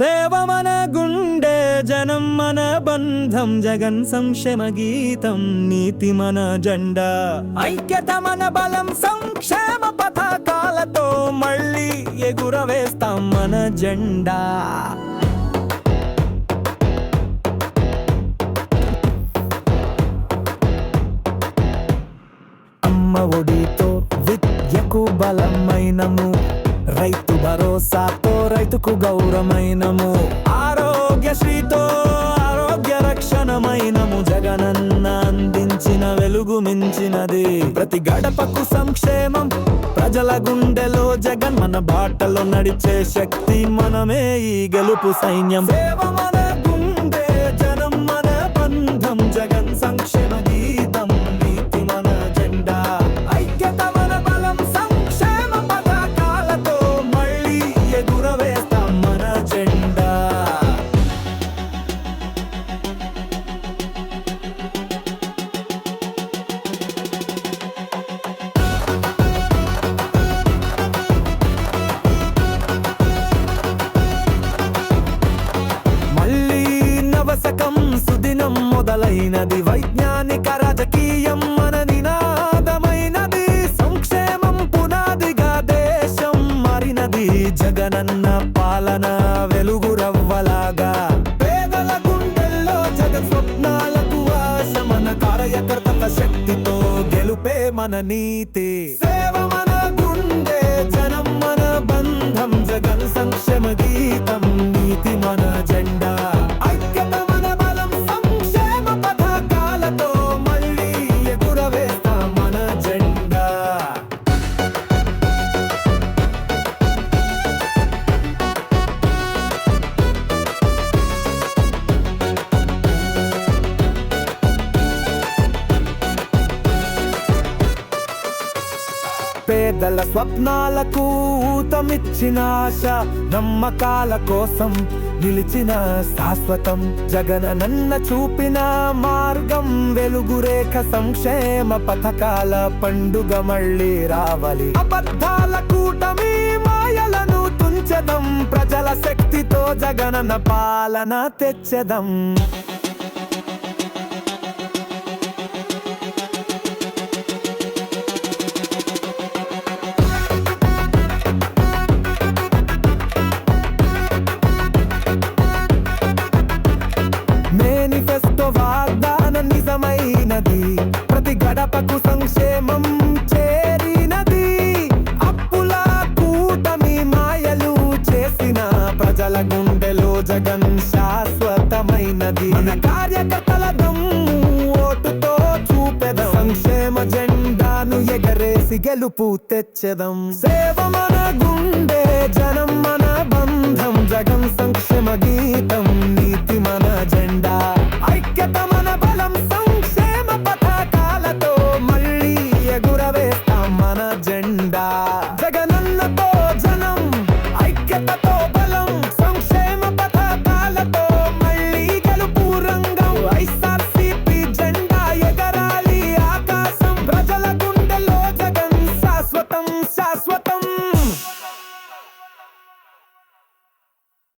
సేవ మన గుండె జనం మన బంధం జగన్ సంక్షేమ గీతం నీతి మన జెండా. ఐక్యత మన బలం సంక్షేమ పథకాలతో మళ్ళీ ఎగురవేస్తాం మన జెండా. అమ్మ ఒడితో విద్యకు బలమైనము. రైతు భరోసాతో రైతుకు గౌరవమైనము. ఆరోగ్యశ్రీతో ఆరోగ్య రక్షణమైనము. జగనన్న అందించిన వెలుగు మించినది. ప్రతి గడపకు సంక్షేమం ప్రజల గుండెలో జగన్ మన బాటలో నడిచే శక్తి మనమే ఈ గెలుపు సైన్యం. సేవ మన శుభసకం సుదినం మొదలైనది. వైజ్ఞానిక రాజకీయం మన నినాదమైనది సంక్షేమం పునాదిగా దేశం మారినది. జగనన్న పాలన వెలుగు రవ్వలాగా పేదల గుండెల్లో జగ స్వప్నాలకు ఆశ మన కార్యకర్తల శక్తితో గెలుపే మన నీతి. సేవ మన గుండె జనం మన బంధం జగన్ సంక్షేమ గీతం నీతి మన పేదల స్వప్నాలకు ఊతమిచ్చిన ఆశ నమ్మకాల కోసం నిలిచిన శాశ్వతం. జగనన్న చూపిన మార్గం వెలుగురేఖ సంక్షేమ పథకాల పండుగ మళ్ళీ రావాలి. అబద్ధాల కూటమి మాయలను తుంచదం ప్రజల శక్తితో జగనన్న పాలన తెచ్చదం. జగన్ శాశ్వతమైనది. మన కార్యకర్తల ఓటుతో చూపెదం. సంక్షేమ జెండాను ఎగరేసి గెలుపు తెచ్చెదం. సేవ మన గుండె జనం మన బంధం. జగన్ సంక్షేమ గీతం.